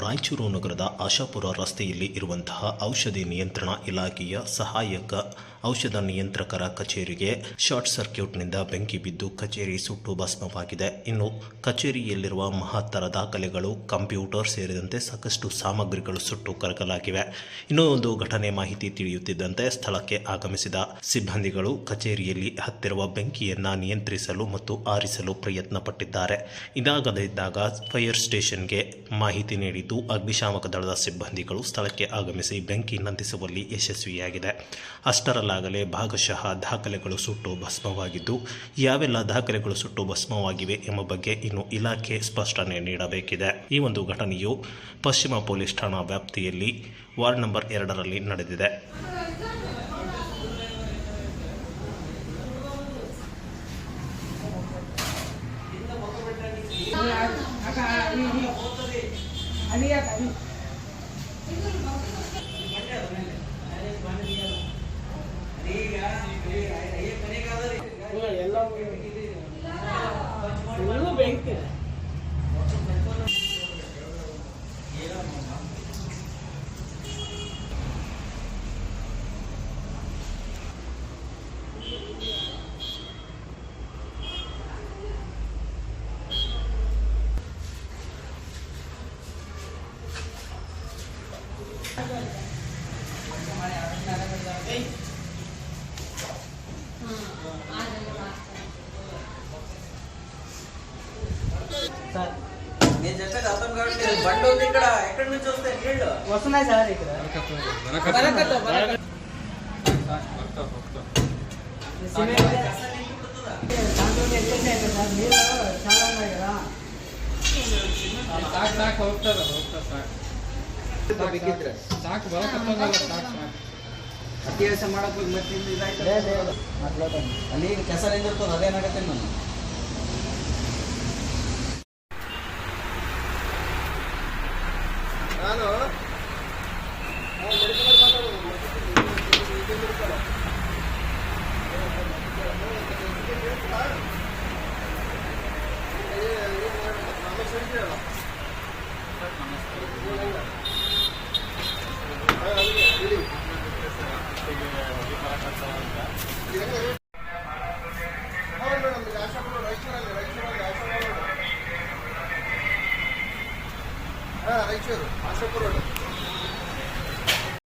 ರಾಯಚೂರು ನಗರದ ಆಶಾಪುರ ರಸ್ತೆಯಲ್ಲಿ ಇರುವಂತಹ ಔಷಧಿ ನಿಯಂತ್ರಣ ಇಲಾಖೆಯ ಸಹಾಯಕ ಔಷಧ ನಿಯಂತ್ರಕರ ಕಚೇರಿಗೆ ಶಾರ್ಟ್ ಸರ್ಕ್ಯೂಟ್ನಿಂದ ಬೆಂಕಿ ಬಿದ್ದು ಕಚೇರಿ ಸುಟ್ಟು ಭಸ್ಮವಾಗಿದೆ. ಇನ್ನು ಕಚೇರಿಯಲ್ಲಿರುವ ಮಹತ್ತರ ದಾಖಲೆಗಳು, ಕಂಪ್ಯೂಟರ್ ಸೇರಿದಂತೆ ಸಾಕಷ್ಟು ಸಾಮಗ್ರಿಗಳು ಸುಟ್ಟು ಕರಕಲಾಗಿವೆ. ಇನ್ನೂ ಒಂದು ಘಟನೆ ಮಾಹಿತಿ ತಿಳಿಯುತ್ತಿದ್ದಂತೆ ಸ್ಥಳಕ್ಕೆ ಆಗಮಿಸಿದ ಸಿಬ್ಬಂದಿಗಳು ಕಚೇರಿಯಲ್ಲಿ ಹತ್ತಿರುವ ಬೆಂಕಿಯನ್ನ ನಿಯಂತ್ರಿಸಲು ಮತ್ತು ಆರಿಸಲು ಪ್ರಯತ್ನ ಪಟ್ಟಿದ್ದಾರೆ ಇದಾಗದಿದ್ದಾಗ ಫೈರ್ ಸ್ಟೇಷನ್ಗೆ ಮಾಹಿತಿ ನೀಡಿದ್ದು, ಅಗ್ನಿಶಾಮಕ ದಳದ ಸಿಬ್ಬಂದಿಗಳು ಸ್ಥಳಕ್ಕೆ ಆಗಮಿಸಿ ಬೆಂಕಿ ನಂದಿಸುವಲ್ಲಿ ಯಶಸ್ವಿಯಾಗಿದೆ. ಅಷ್ಟರಲ್ಲಾಗಲೇ ಭಾಗಶಃ ದಾಖಲೆಗಳು ಸುಟ್ಟು ಭಸ್ಮವಾಗಿದ್ದು, ಯಾವೆಲ್ಲ ದಾಖಲೆಗಳು ಸುಟ್ಟು ಭಸ್ಮವಾಗಿವೆ ಎಂಬ ಬಗ್ಗೆ ಇನ್ನು ಇಲಾಖೆ ಸ್ಪಷ್ಟನೆ ನೀಡಬೇಕಿದೆ. ಈ ಒಂದು ಘಟನೆಯು ಪಶ್ಚಿಮ ಪೊಲೀಸ್ ಠಾಣಾ ವ್ಯಾಪ್ತಿಯಲ್ಲಿ ವಾರ್ಡ್ ನಂಬರ್ ಎರಡರಲ್ಲಿ ನಡೆದಿದೆ. ಫುಲ್ಲು సార్ నేను చెప్పేది అర్థం కాబట్టి బండి ఉంది ఇక్కడ. ఎక్కడి నుంచి వస్తాయి నీళ్ళు వస్తున్నాయి సార్ ఇక్కడ. చాలా ఉన్నాయి కదా సార్ సార్ ಬೇಕಿದ್ರೆ ಸಾಕು ಬರೋ ತಪ್ಪಲ್ಲ ಸಾಕು ಅತ್ಯಾಸ ಮಾಡಕ್ ಹೋಗಿ ಮತ್ತೆ ಅಲ್ಲಿ ನಾನು ನಾನು ನಮಸ್ಕಾರ ರಾಯಚೂರು ಆಶಾಪುರ ರೋಡ್